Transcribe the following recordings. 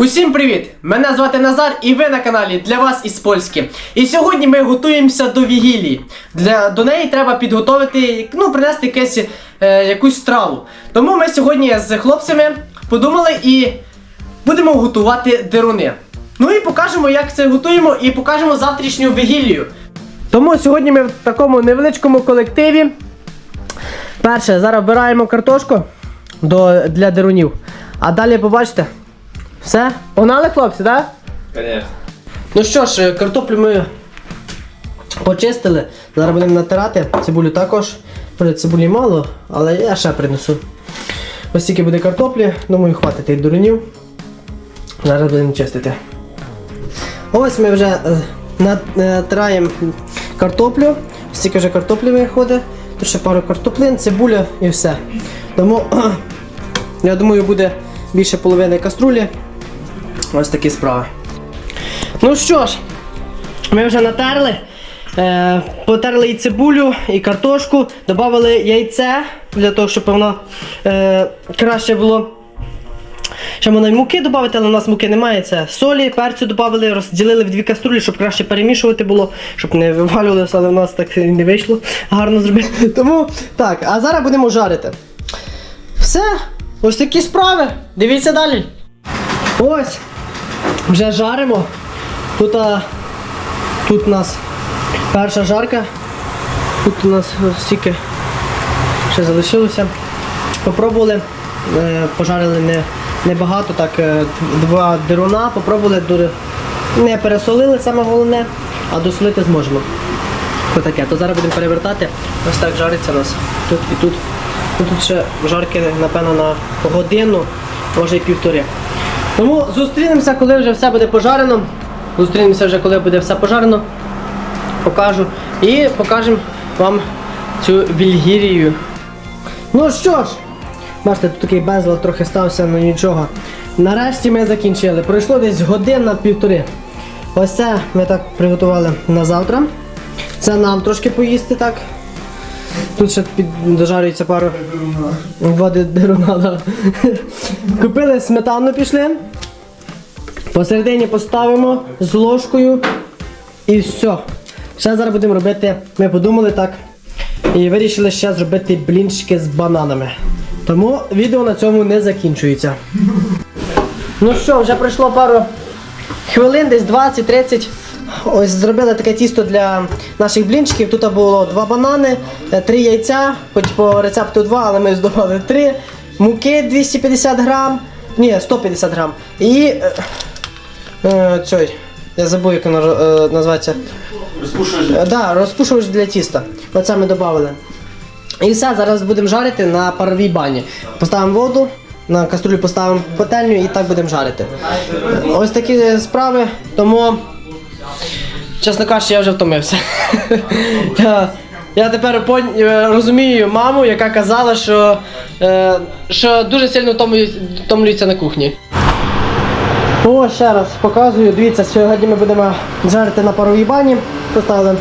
Усім привіт! Мене звати Назар і ви на каналі для вас із Польськи. І сьогодні ми готуємося до вігілії. Для, до неї треба підготовити, ну, принести якесь, е, якусь страву. Тому ми сьогодні з хлопцями подумали і будемо готувати деруни. Ну і покажемо, як це готуємо, і покажемо завтрашню вігілію. Тому сьогодні ми в такому невеличкому колективі. Перше, зараз вбираємо картошку до, для дерунів. А далі побачите. Все? Погнали, хлопці, так? Конечно. Ну що ж, е, картоплю ми почистили. Зараз будемо натирати. Цибулю також. Може, цибулі мало, але я ще принесу. Ось тільки буде картоплі, думаю, хватить тих дурнів. Зараз будемо чистити. Ось ми вже е, натираємо картоплю. Стільки вже картоплі виходить. Тут ще пару картоплин, цибуля і все. Тому я думаю, буде більше половини каструлі. Ось такі справи. Ну що ж, ми вже натерли. Е, потерли і цибулю, і картошку, додали яйце для того, щоб воно е, краще було. Ще можна й муки додати, але у нас муки немає. Це солі, перцю додали, розділили в дві каструлі, щоб краще перемішувати було, щоб не вивалювалося, але в нас так і не вийшло гарно зробити. Тому так, а зараз будемо жарити. Все, ось такі справи. Дивіться далі. Ось. Вже жаримо. Тут, а, тут у нас перша жарка. Тут у нас стільки ще залишилося. Попробували, е, пожарили не, небагато, так, е, два деруна, попробували. Не пересолили саме головне, а досолити зможемо. Отаке. То зараз будемо перевертати. Ось так жариться у нас. Тут і тут. Тут ще жарки, напевно, на годину, може і півтори. Тому зустрінемося, коли вже все буде пожарено. Зустрінемося вже, коли буде все пожарено. Покажу. І покажемо вам цю вільгірію. Ну що ж, бачите, тут такий безлад трохи стався, ну нічого. Нарешті ми закінчили. Пройшло десь година півтори. Ось це ми так приготували на завтра. Це нам трошки поїсти так. Тут ще під... дожарюється пару води деруна. Купили сметану пішли. Посередині поставимо з ложкою і все. Ще зараз будемо робити, ми подумали так. І вирішили ще зробити блінчики з бананами. Тому відео на цьому не закінчується. Ну що, вже пройшло пару хвилин, десь 20-30. Ось зробили таке тісто для наших блінчиків. Тут було два банани, е, три яйця, хоч по рецепту два, але ми здобували три. Муки 250 грам, ні, 150 грам. І е, е, цей, я забув, як воно е, називається. Розпушуєш. Е, Да, розпушувач для тіста. Оце ми додали. І все, зараз будемо жарити на паровій бані. Поставимо воду, на каструлю поставимо пательню і так будемо жарити. Ось такі справи, тому, чесно кажучи, я вже втомився. Я, я тепер пон- е, розумію маму, яка казала, що, е, що дуже сильно втомлюється, на кухні. О, ще раз показую. Дивіться, сьогодні ми будемо жарити на паровій бані. Поставили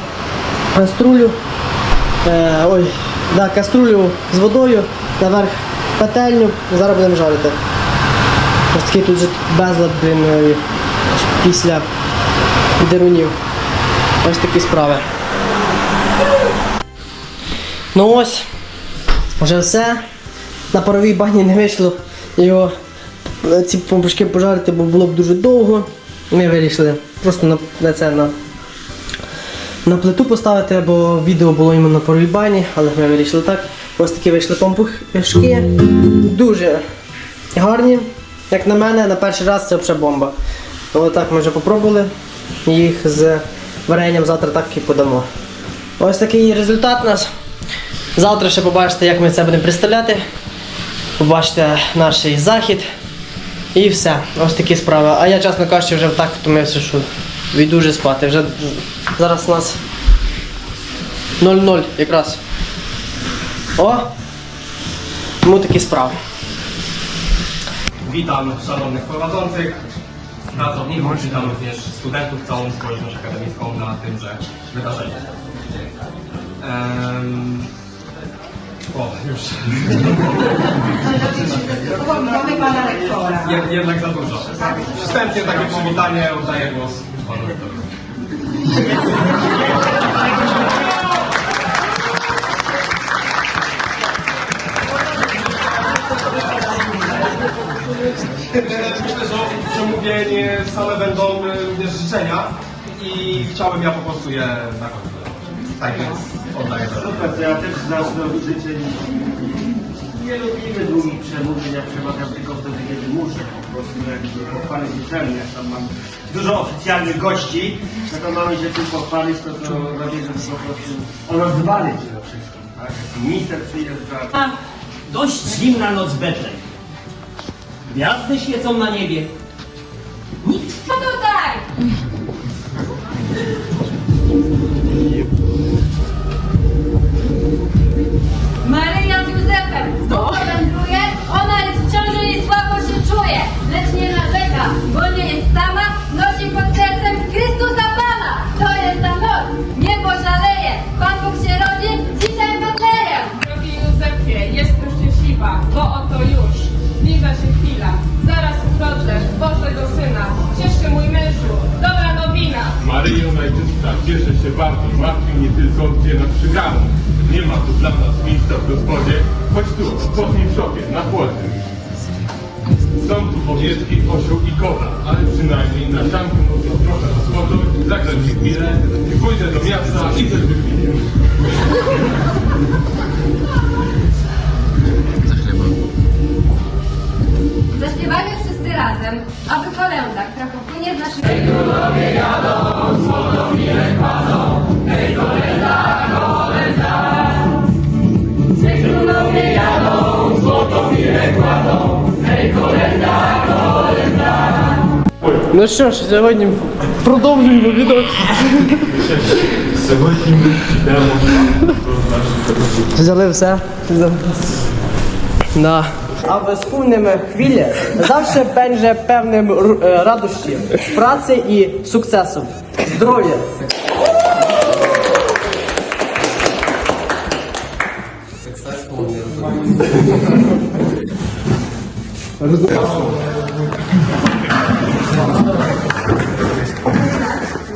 каструлю. Е, ой, да, каструлю з водою, наверх пательню. Зараз будемо жарити. Ось такий тут безлад, блін, е, після дерунів. Ось такі справи. Ну ось, вже все. На паровій бані не вийшло його е, ці помпушки пожарити, бо було б дуже довго. Ми вирішили просто на, на це на, на плиту поставити, бо відео було іменно на паровій бані, але ми вирішили так. Ось такі вийшли помпушки. Дуже гарні. Як на мене, на перший раз це взагалі бомба. Ось так ми вже попробували їх з варенням, завтра так і подамо. Ось такий результат у нас. Завтра ще побачите, як ми це будемо представляти. Побачите наш захід. І все. Ось такі справи. А я, чесно кажучи, вже так втомився, що йду вже спати. Вже зараз у нас 0-0 якраз. О! Тому такі sprawy. Witam szanownych prowadzących, pracowników, witam również studentów, całą społeczność akademicką na tymże wydarzeniu. Em, O, już. Mamy pana lektora. Jed, jednak za dużo. Wstępnie takie przywitanie, oddaję głos panu rektorowi. I chciałbym ja po prostu je na końcu. Tak więc oddaję teraz. Super, to ja też zacznę od życzeń. Nie lubimy długich przemówień, ja przemawiam tylko wtedy, kiedy muszę po prostu jakby pochwalić uczelnię, jak tam mam dużo oficjalnych gości, no to mamy się tym pochwalić, to to robię, żeby po prostu o dbali przede wszystkim, tak? Jak Minister przyjeżdża. A, dość zimna noc Betlem. Gwiazdy świecą na niebie. Bo nie jest sama, nosi pod sercem Chrystusa Pana. To jest ta noc, niebo żaleje, Pan Bóg się rodzi, dzisiaj Betlejem. Drogi Józefie, jestem szczęśliwa, bo oto już zbliża się chwila. Zaraz urodzę Bożego Syna. Ciesz się mój mężu, dobra nowina. Maryjo Najczystsza, cieszę się bardzo, martwi mnie tylko, gdzie nas przygano. Nie ma tu dla nas miejsca w gospodzie. Chodź tu, odpocznij w sobie, na płocie. Są tu owieczki, osioł i koza, ale przynajmniej na szamkę mogę trochę rozpocząć, zagrać się chwilę i pójdę do miasta i coś wypiję. Zaśpiewajmy wszyscy razem, aby kolęda, która popłynie z naszych... Ну що ж, сьогодні продовжуємо відео. Сьогодні ми підемо Взяли все. Да. А без повними хвилі завжди będzie певним е, радощі з праці і сукцесом. Здоров'я!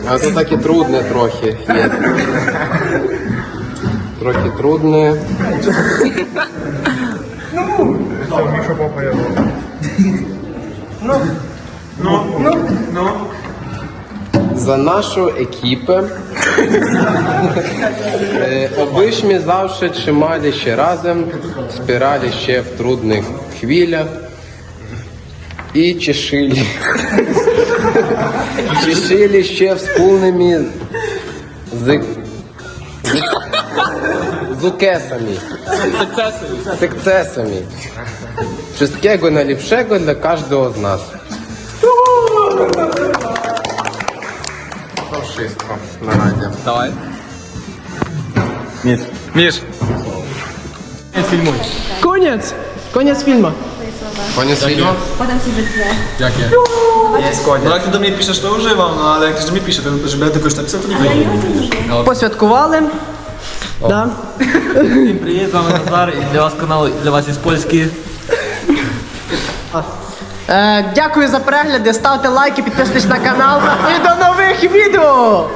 А то таке трудне трохи є. Трохи трудне. За нашу екіпę e, abyśmy zawsze trzymali się razem, wspierali się w trudnych i cieszyli, cieszyli się wspólnymi z, z, sukcesami. Sukcesami. Wszystkiego najlepszego dla każdego z nas. To wszystko na razie. Dawaj. Misz. Misz. Nie filmuj. Koniec! Koniec filmu. Koniec filmu? Jakie? No jak ty do mnie piszesz, to używam, no ale jak ktoś do mnie pisze, to żeby ja tylko już napisał, to nie wiem. Посвяткували. Да. Всім привіт, з вами Назар і для вас канал для вас із Польщі. Е, дякую за перегляди, ставте лайки, підписуйтесь на канал і до нових відео!